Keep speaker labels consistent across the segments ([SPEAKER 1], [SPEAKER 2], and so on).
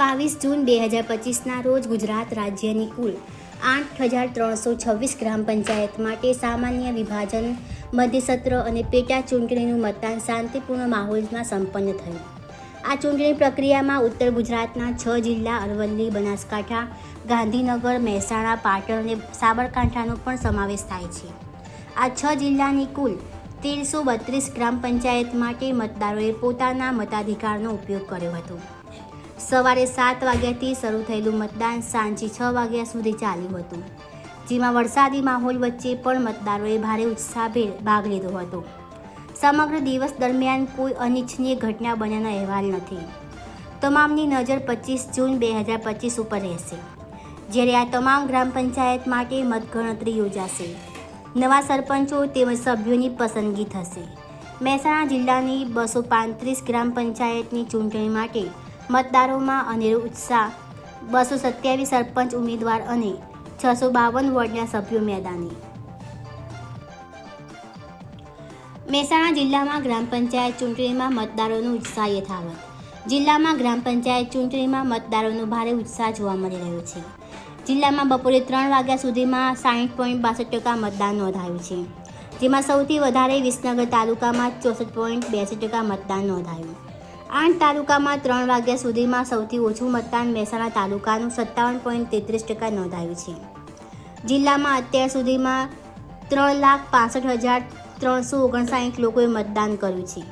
[SPEAKER 1] બાવીસ જૂન બે હજાર પચીસના રોજ ગુજરાત રાજ્યની કુલ આઠ હજાર ત્રણસો છવ્વીસ ગ્રામ પંચાયત માટે સામાન્ય વિભાજન, મધ્યસત્ર અને પેટા ચૂંટણીનું મતદાન શાંતિપૂર્ણ માહોલમાં સંપન્ન થયું. આ ચૂંટણી પ્રક્રિયામાં ઉત્તર ગુજરાતના છ જિલ્લા અરવલ્લી, બનાસકાંઠા, ગાંધીનગર, મહેસાણા, પાટણ અને સાબરકાંઠાનો પણ સમાવેશ થાય છે. આ છ જિલ્લાની કુલ તેરસો બત્રીસ ગ્રામ પંચાયત માટે મતદારોએ પોતાના મતાધિકારનો ઉપયોગ કર્યો હતો. સવારે સાત વાગ્યાથી શરૂ થયેલું મતદાન સાંજે છ વાગ્યા સુધી ચાલ્યું હતું. જેમાં વરસાદી માહોલ વચ્ચે પણ મતદારોએ ભારે ઉત્સાહભેર ભાગ લીધો હતો. સમગ્ર દિવસ દરમિયાન કોઈ અનિચ્છનીય ઘટના બન્યાનો અહેવાલ નથી. તમામની નજર પચીસ જૂન બે હજાર પચીસ ઉપર રહેશે. જ્યારે આ તમામ ગ્રામ પંચાયત માટે મતગણતરી યોજાશે. નવા સરપંચો તેમજ સભ્યોની પસંદગી થશે. મહેસાણા જિલ્લાની બસો પાંત્રીસ ગ્રામ પંચાયતની ચૂંટણી માટે મતદારોમાં અનેરો ઉત્સાહ. બસો સત્યાવીસ સરપંચ ઉમેદવાર અને છસો બાવન વોર્ડના સભ્યો મેદાને. મહેસાણા જિલ્લામાં ગ્રામ પંચાયત ચૂંટણીમાં મતદારોનો ઉત્સાહ યથાવત. જિલ્લામાં ગ્રામ પંચાયત ચૂંટણીમાં મતદારોનો ભારે ઉત્સાહ જોવા મળી રહ્યો છે. જિલ્લામાં બપોરે ત્રણ વાગ્યા સુધીમાં સાહીઠ પોઈન્ટ બાસઠ ટકા મતદાન નોંધાયું છે. જેમાં સૌથી વધારે વિસનગર તાલુકામાં ચોસઠ પોઈન્ટ બેસી ટકા મતદાન નોંધાયું. આઠ તાલુકામાં ત્રણ વાગ્યા સુધીમાં સૌથી ઓછું મતદાન મહેસાણા તાલુકાનું સત્તાવન પોઈન્ટ તેત્રીસ ટકા નોંધાયું છે. જિલ્લામાં અત્યાર સુધીમાં ત્રણ લાખ પાસઠ હજાર ત્રણસો ઓગણસાઠ લોકોએ મતદાન કર્યું છે.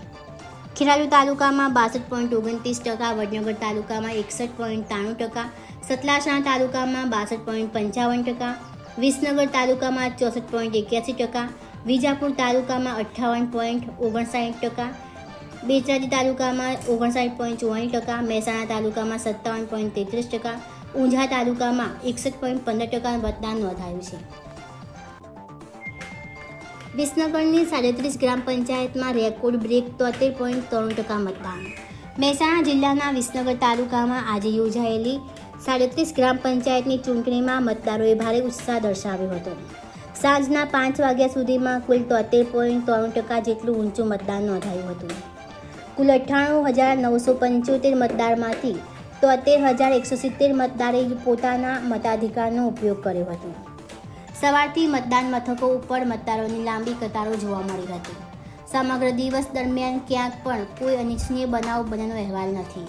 [SPEAKER 1] ખેરાલુ તાલુકામાં બાસઠ પોઈન્ટ ઓગણત્રીસ ટકા, વડનગર તાલુકામાં એકસઠ પોઈન્ટ ત્રાણું ટકા, સતલાસણા તાલુકામાં બાસઠ પોઈન્ટ પંચાવન ટકા, વિસનગર તાલુકામાં ચોસઠ પોઈન્ટ એક્યાસી ટકા, વિજાપુર તાલુકામાં અઠ્ઠાવન પોઈન્ટ ઓગણસાઠ ટકા બેચરાજી તાલુકામાં ઓગણસાઠ પોઈન્ટ ચોવાણી ટકા, મહેસાણા તાલુકામાં સત્તાવન પોઈન્ટ તેત્રીસ ટકા, ઊંઝા તાલુકામાં એકસઠ પોઈન્ટ પંદર ટકા મતદાન નોંધાયું છે. વિસનગરની સાડત્રીસ ગ્રામ પંચાયતમાં રેકોર્ડ બ્રેક, તોતેર પોઈન્ટ ત્રણ ટકા મતદાન. મહેસાણા જિલ્લાના વિસનગર તાલુકામાં આજે યોજાયેલી સાડત્રીસ ગ્રામ પંચાયતની ચૂંટણીમાં મતદારોએ ભારે ઉત્સાહ દર્શાવ્યો હતો. સાંજના પાંચ વાગ્યા સુધીમાં કુલ તોતેર પોઈન્ટ ત્રણ ટકા જેટલું ઊંચું મતદાન નોંધાયું હતું. કુલ અઠ્ઠાણું હજાર નવસો પંચોતેર મતદારમાંથી તોતેર હજાર એકસો સિત્તેર મતદારે પોતાના મતાધિકારનો ઉપયોગ કર્યો હતો. સવારથી મતદાન મથકો ઉપર મતદારોની લાંબી કતારો જોવા મળી હતી. સમગ્ર દિવસ દરમિયાન ક્યાંક પણ કોઈ અનિચ્છનીય બનાવ બન્યાનો અહેવાલ નથી.